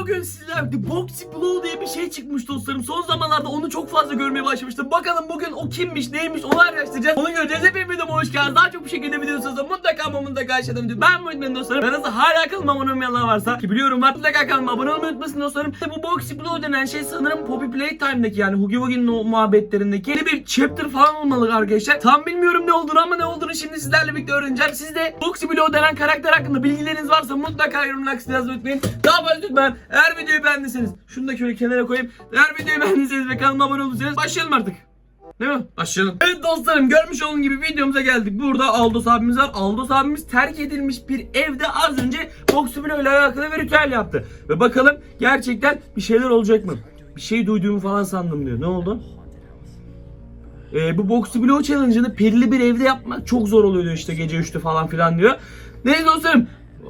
Bugün sizlerle Boxy Blow diye bir şey çıkmış dostlarım. Son zamanlarda onu çok fazla görmeye başlamıştım. Bakalım bugün o kimmiş, neymiş onu araştıracağız. Onu göreceğiz. Hepiniz videoma hoş geldiniz. Daha çok bu şekilde video istiyorsanız mutlaka ama mutlaka aşağıdan video. Ben Muhammed dostlarım. Aranızda hala kanalıma abone olmayanlar varsa ki biliyorum var. Mutlaka kanalıma abone olmayı unutmasın dostlarım. İşte bu Boxy Blow denen şey sanırım Poppy Playtime'daki yani Hugi Wugi'nin o muhabbetlerindeki yeni bir chapter falan olmalı arkadaşlar. Tam bilmiyorum ne olduğunu ama ne olduğunu şimdi sizlerle birlikte öğreneceğim. Siz de Boxy Blow denen karakter hakkında bilgileriniz varsa mutlaka yorumlar kısmına yazmayı unutmayın. Daha fazla lütfen eğer videoyu beğendiyseniz şunu da şöyle kenara koyayım. Eğer videoyu beğendiyseniz ve kanalıma abone olduysanız başlayalım artık. Değil mi? Başlayalım. Evet dostlarım görmüş olduğunuz gibi videomuza geldik. Burada Aldos abimiz var. Aldos abimiz terk edilmiş bir evde az önce Boxy Blow ile alakalı bir ritüel yaptı. Ve bakalım gerçekten bir şeyler olacak mı? Bir şey duyduğumu falan sandım diyor. Ne oldu? Ee, bu Boxy Blow Challenge'ını perili bir evde yapmak çok zor oluyor diyor işte gece 3'te falan filan diyor. Neyse dostlarım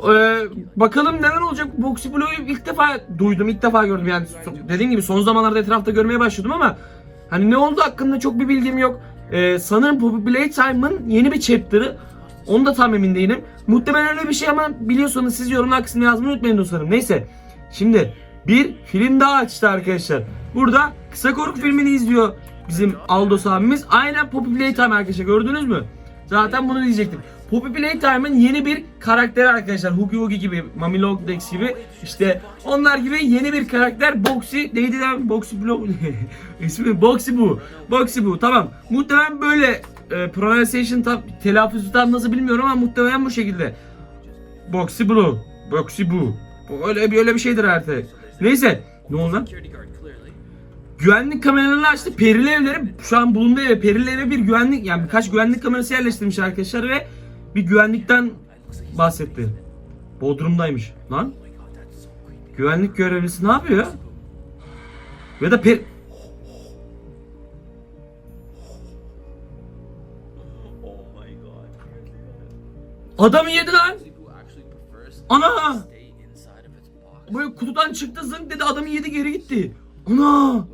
ee, bakalım neler olacak. Boxy Blow'u ilk defa duydum, ilk defa gördüm. Yani dediğim gibi son zamanlarda etrafta görmeye başladım ama hani ne oldu hakkında çok bir bilgim yok. Ee, sanırım Poppy Playtime'ın yeni bir chapter'ı. Onu da tam emin değilim. Muhtemelen öyle bir şey ama biliyorsanız siz yorumlar kısmına yazmayı unutmayın dostlarım. Neyse. Şimdi bir film daha açtı arkadaşlar. Burada kısa korku filmini izliyor bizim Aldos abimiz. Aynen Poppy Playtime arkadaşlar gördünüz mü? Zaten bunu diyecektim. Poppy Playtime'ın yeni bir karakteri arkadaşlar. Hugi Hugi gibi, Mami Longlegs gibi işte onlar gibi yeni bir karakter. Boxy neydi lan? Boxy Blow ismi Boxy bu. Boxy bu. Tamam. Muhtemelen böyle e, pronunciation tam telaffuzu tam nasıl bilmiyorum ama muhtemelen bu şekilde. Boxy Blue. Boxy. Bu Öyle bir öyle bir şeydir artık. Neyse. Ne oldu lan? Güvenlik kameralarını açtı. Perili evleri şu an bulunduğu eve perili eve bir güvenlik yani birkaç güvenlik kamerası yerleştirmiş arkadaşlar ve bir güvenlikten bahsetti. Bodrum'daymış. Lan. Güvenlik görevlisi ne yapıyor? Ya da per... Adamı yedi lan. Ana! Böyle kutudan çıktı zınk dedi adamı yedi geri gitti. Ana!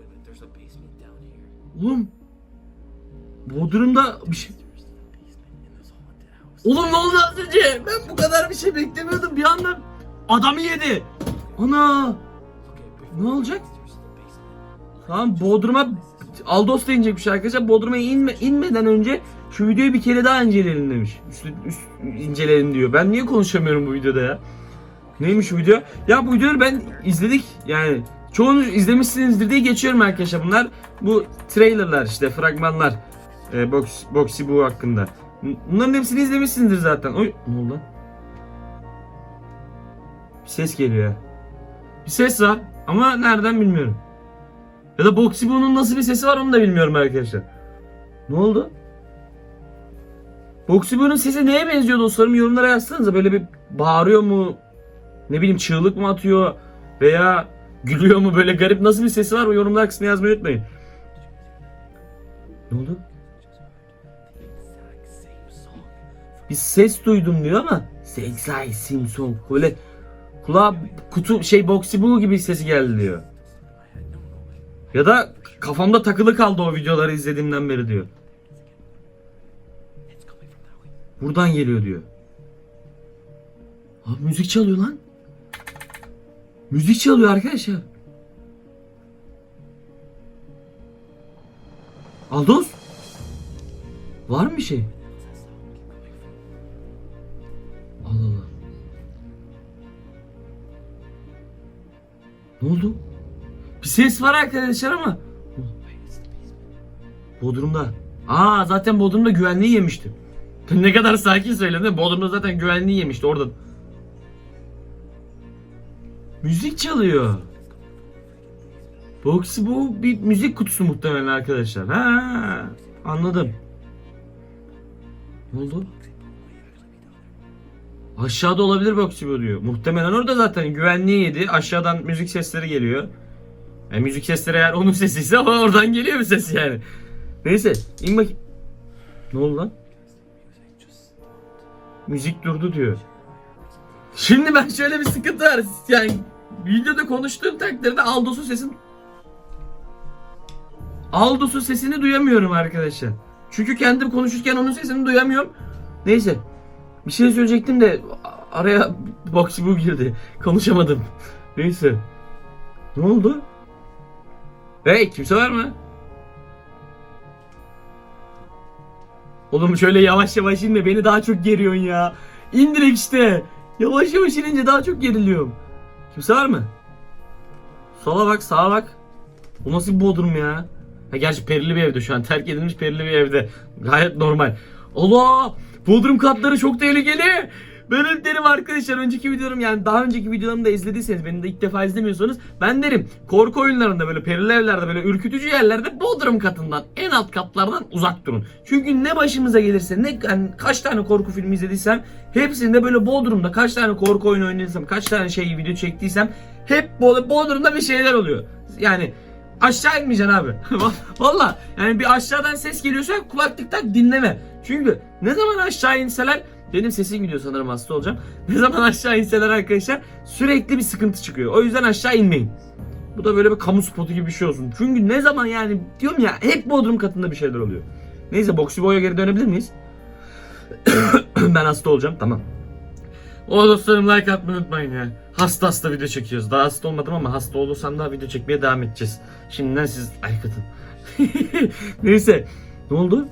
Oğlum. Bodrum'da bir şey... Oğlum ne oldu az önce? Ben bu kadar bir şey beklemiyordum. Bir anda adamı yedi. Ana! Ne olacak? Tamam Bodrum'a Aldos da inecekmiş arkadaşlar. Bodrum'a inme, inmeden önce şu videoyu bir kere daha inceleyelim demiş. Üst, üst inceleyelim diyor. Ben niye konuşamıyorum bu videoda ya? Neymiş bu video? Ya bu videoları ben izledik yani. Çoğunuz izlemişsinizdir diye geçiyorum arkadaşlar. Bunlar bu trailerlar işte fragmanlar. E, box, Boxy bu hakkında. Bunların hepsini izlemişsinizdir zaten. Oy ne oldu? Bir ses geliyor. Bir ses var ama nereden bilmiyorum. Ya da Boxy Boo'nun nasıl bir sesi var onu da bilmiyorum arkadaşlar. Ne oldu? Boxy Boo'nun sesi neye benziyor dostlarım? Yorumlara yazsanıza. Böyle bir bağırıyor mu? Ne bileyim çığlık mı atıyor? Veya gülüyor mu? Böyle garip nasıl bir sesi var? O yorumlar kısmına yazmayı unutmayın. Ne oldu? Bir ses duydum diyor ama Sexy Simpson böyle kulağa kutu şey Boxy Boo gibi sesi geldi diyor. Ya da kafamda takılı kaldı o videoları izlediğimden beri diyor. Buradan geliyor diyor. Abi müzik çalıyor lan. Müzik çalıyor arkadaşlar. Aldos? Var mı bir şey? Ne oldu? Bir ses var arkadaşlar ama. Bodrum'da. Aa zaten Bodrum'da güvenliği yemişti. ne kadar sakin söyledin. Bodrum'da zaten güvenliği yemişti orada. Müzik çalıyor. Boxy bu bir müzik kutusu muhtemelen arkadaşlar. Ha anladım. Ne oldu? Aşağıda olabilir Boxy bu diyor. Muhtemelen orada zaten güvenliği yedi. Aşağıdan müzik sesleri geliyor. E, müzik sesleri eğer onun sesiyse ama oradan geliyor bir ses yani. Neyse in bak. Ne oldu lan? Müzik durdu diyor. Şimdi ben şöyle bir sıkıntı var. Yani videoda konuştuğum takdirde Aldos'un sesini Aldos'un sesini duyamıyorum arkadaşlar. Çünkü kendim konuşurken onun sesini duyamıyorum. Neyse. Bir şey söyleyecektim de araya Boxy bu girdi. Konuşamadım. Neyse. Ne oldu? Hey kimse var mı? Oğlum şöyle yavaş yavaş inme beni daha çok geriyorsun ya. İn direkt işte. Yavaş yavaş inince daha çok geriliyorum. Kimse var mı? Sola bak sağa bak. Bu nasıl bir bodrum ya? Ha gerçi perili bir evde şu an. Terk edilmiş perili bir evde. Gayet normal. Allah! Bodrum katları çok tehlikeli. Ben derim arkadaşlar önceki videolarım yani daha önceki videolarımı da izlediyseniz beni de ilk defa izlemiyorsanız ben derim korku oyunlarında böyle perili evlerde böyle ürkütücü yerlerde bodrum katından en alt katlardan uzak durun. Çünkü ne başımıza gelirse ne yani kaç tane korku filmi izlediysem hepsinde böyle bodrumda kaç tane korku oyunu oynadıysam kaç tane şey video çektiysem hep bo- bodrumda bir şeyler oluyor. Yani aşağı inmeyeceksin abi. Valla yani bir aşağıdan ses geliyorsa kulaklıktan dinleme. Çünkü ne zaman aşağı inseler benim sesim gidiyor sanırım hasta olacağım. Ne zaman aşağı inseler arkadaşlar sürekli bir sıkıntı çıkıyor. O yüzden aşağı inmeyin. Bu da böyle bir kamu spotu gibi bir şey olsun. Çünkü ne zaman yani diyorum ya hep bodrum katında bir şeyler oluyor. Neyse Boxy Boy'a geri dönebilir miyiz? ben hasta olacağım tamam. O dostlarım like atmayı unutmayın ya. Hasta hasta video çekiyoruz. Daha hasta olmadım ama hasta olursam daha video çekmeye devam edeceğiz. Şimdiden siz like atın. Neyse. Ne oldu?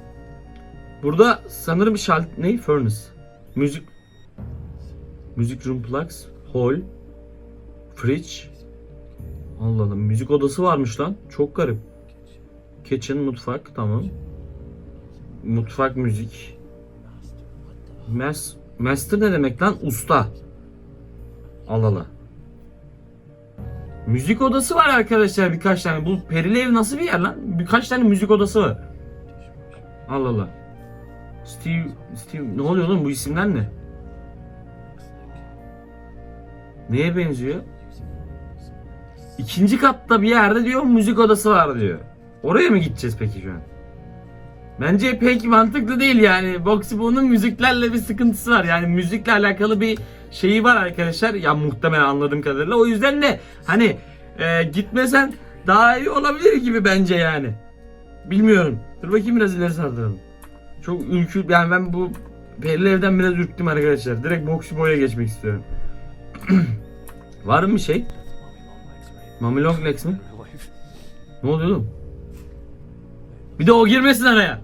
Burada sanırım şalt... Ne? Furnace. Müzik... Müzik room plugs. Hall. Fridge. Allah Allah. Müzik odası varmış lan. Çok garip. Kitchen, mutfak. Tamam. Mutfak, müzik. Mas Master ne demek lan? Usta. Allah. Müzik odası var arkadaşlar birkaç tane. Bu perili ev nasıl bir yer lan? Birkaç tane müzik odası var. Allah Allah. Steve, Steve ne oluyor oğlum bu isimler ne? Neye benziyor? İkinci katta bir yerde diyor müzik odası var diyor. Oraya mı gideceğiz peki şu an? Bence pek mantıklı değil yani. Boxy Boo'nun müziklerle bir sıkıntısı var. Yani müzikle alakalı bir şeyi var arkadaşlar. Ya muhtemelen anladığım kadarıyla. O yüzden de hani e, gitmesen daha iyi olabilir gibi bence yani. Bilmiyorum. Dur bakayım biraz ileri sardıralım. Çok ürkü yani ben bu belli evden biraz ürktüm arkadaşlar. Direkt Boxy Boy'a geçmek istiyorum. var mı bir şey? Mami Long Legs mi? Ne oluyor oğlum? Bir de o girmesin araya.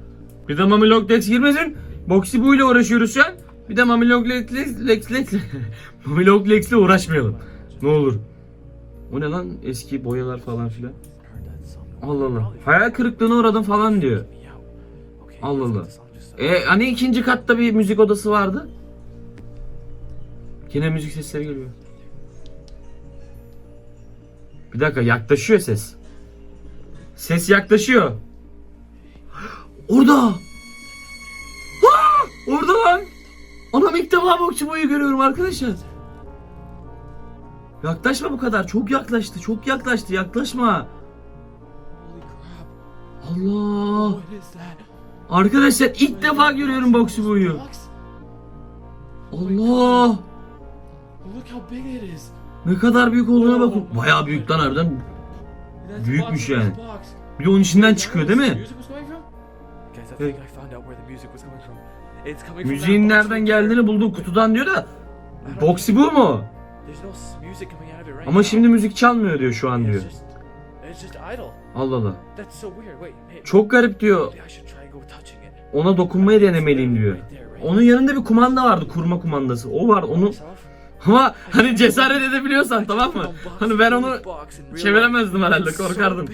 Bir de Mami Long Legs girmesin. Boxy Boo ile uğraşıyoruz şu an. Bir de Mami Legs Legs Mami Long Legs ile uğraşmayalım. Ne olur. O ne lan? Eski boyalar falan filan. Allah Allah. Hayal kırıklığına uğradım falan diyor. Allah Allah. E hani ikinci katta bir müzik odası vardı? Yine müzik sesleri geliyor. Bir dakika yaklaşıyor ses. Ses yaklaşıyor. Orada. Ha! Orada lan. Anam ilk defa bokçu boyu görüyorum arkadaşlar. Yaklaşma bu kadar. Çok yaklaştı. Çok yaklaştı. Yaklaşma. Allah. Arkadaşlar ilk defa görüyorum bokçu boyu. Allah. Ne kadar büyük olduğuna bakın. Bayağı büyük lan harbiden. Büyükmüş yani. Bir de onun içinden çıkıyor değil mi? Music was coming from? Guys, I think I found out where the music was coming from. It's coming from Müziğin nereden geldiğini buldu kutudan diyor da. Boxy bu mu? Ama şimdi müzik çalmıyor diyor şu an diyor. Allah Allah. Çok garip diyor. Ona dokunmayı denemeliyim diyor. Onun yanında bir kumanda vardı, kurma kumandası. O var, onu. Ama hani cesaret edebiliyorsan tamam mı? Hani ben onu çeviremezdim herhalde, korkardım.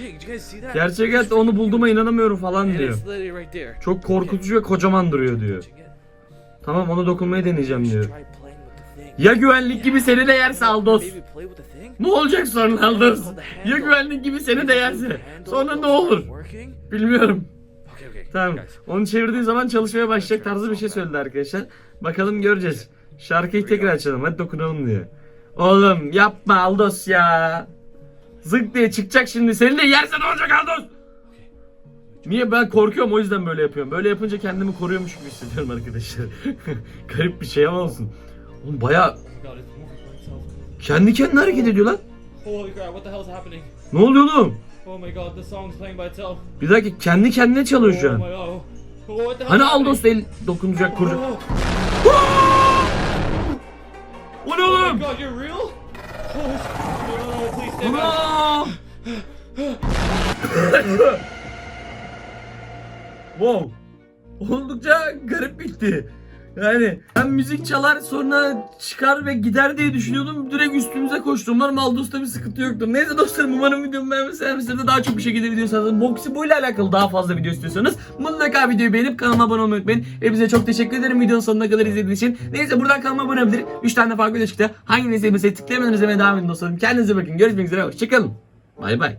Gerçek hayatta onu bulduğuma inanamıyorum falan diyor. Çok korkutucu ve kocaman duruyor diyor. Tamam ona dokunmayı deneyeceğim diyor. Ya güvenlik gibi seni de yerse Aldos? Ne olacak sonra Aldos? Ya güvenlik gibi seni de yerse? Sonra ne olur? Bilmiyorum. Tamam. Onu çevirdiği zaman çalışmaya başlayacak tarzı bir şey söyledi arkadaşlar. Bakalım göreceğiz. Şarkıyı tekrar açalım. Hadi dokunalım diyor. Oğlum yapma Aldos ya. Zık diye çıkacak şimdi. Seni de yerse ne olacak Aldos? Niye ben korkuyorum o yüzden böyle yapıyorum. Böyle yapınca kendimi koruyormuş gibi hissediyorum arkadaşlar. Garip bir şey ama olsun. Oğlum baya kendi kendine hareket ediyor lan. Holy crap, what the hell's happening? Ne oluyor oğlum? Oh my god, the song's playing by itself. Bir dakika kendi kendine çalıyor şu Oh an. my god. Oh, what the hell's Hani? Aldos el dokunacak kuracak. Oh, O ne oh oğlum? god, you're real? Aa! wow. Oldukça garip bitti. Yani ben müzik çalar sonra çıkar ve gider diye düşünüyordum. Direkt üstümüze koştu. Umarım Aldos'ta bir sıkıntı yoktur. Neyse dostlarım umarım videomu beğenmişsiniz. de daha çok bir şekilde video istiyorsanız Boxy ile alakalı daha fazla video istiyorsanız mutlaka videoyu beğenip kanalıma abone olmayı unutmayın. Hepinize çok teşekkür ederim videonun sonuna kadar izlediğiniz için. Neyse buradan kanalıma abone olabilir. 3 tane farklı video çıktı. Hangini izlemeseye tıklayamadan izlemeye devam edin dostlarım. Kendinize bakın. Görüşmek üzere. Hoşçakalın. Bay bay.